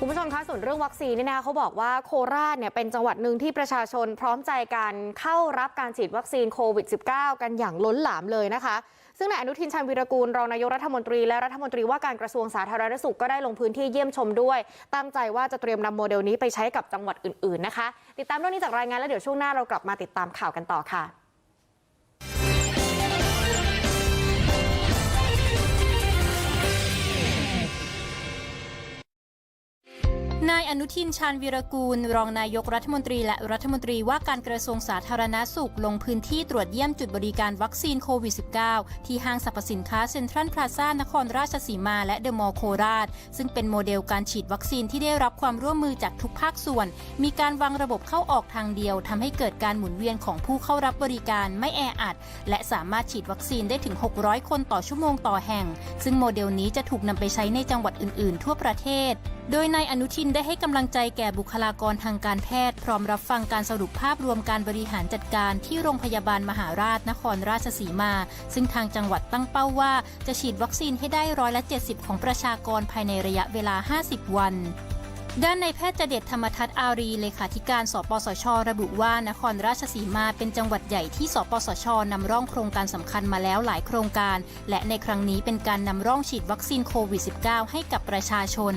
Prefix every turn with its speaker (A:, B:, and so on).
A: คุณผู้ชมคะส่วนเรื่องวัคซีนเนี่ยนะคะเขาบอกว่าโคราชเนี่ยเป็นจังหวัดหนึ่งที่ประชาชนพร้อมใจกันเข้ารับการฉีดวัคซีนโควิด -19 กันอย่างล้นหลามเลยนะคะ ซึ่งนายอนุทินชาญวีรกูลรองนายกรัฐมนตรีและรัฐมนตรีว่าการกระทรวงสาธารณสุขก็ได้ลงพื้นที่เยี่ยมชมด้วย ตั้งใจว่าจะเตรียมนำโมเดลนี้ไปใช้กับจังหวัดอื่นๆนะคะ ติดตามเรื่องนี้จากรายงานแล้วเดี๋ยวช่วงหน้าเรากลับมาติดตามข่าวกันต่อค่ะ
B: นายอนุทินชาญวีรกูล รองนายกรัฐมนตรีและรัฐมนตรีว่าการกระทรวงสาธารณาสุข ลงพื้นที่ตรวจเยี่ยมจุดบริการวัคซีนโควิด -19 ที่ห้างสรรพสินค้าเซ็นทรัลพลาซ่านครราชสีมาและเดอะมอลล์โคราช ซึ่งเป็นโมเดลการฉีดวัคซีนที่ได้รับความร่วมมือจากทุกภาคส่วน มีการวางระบบเข้าออกทางเดียวทำให้เกิดการหมุนเวียนของผู้เข้ารับบริการไม่แออัด และสามารถฉีดวัคซีนได้ถึง 600 คนต่อชั่วโมงต่อแห่ง ซึ่งโมเดลนี้จะถูกนำไปใช้ในจังหวัดอื่น ๆ ทั่วประเทศ โดยนายอนุทินได้ให้กำลังใจแก่บุคลากรทางการแพทย์พร้อมรับฟังการสรุปภาพรวมการบริหารจัดการที่โรงพยาบาลมหาราชนครราชสีมา ซึ่งทางจังหวัดตั้งเป้าว่า จะฉีดวัคซีนให้ได้ร้อยละ 70 ของประชากรภายในระยะเวลา 50 วันด้านในายแพทย์เจเดชธรรมทัศน์อารีเลขาธิการ สปสช ระบุว่านครราชสีมาเป็นจังหวัดใหญ่ที่ สปสชนำร่องโครงการสำคัญมาแล้วหลายโครงการ และในครั้งนี้เป็นการนำร่องฉีดวัคซีนโควิด -19 ให้กับประชาชน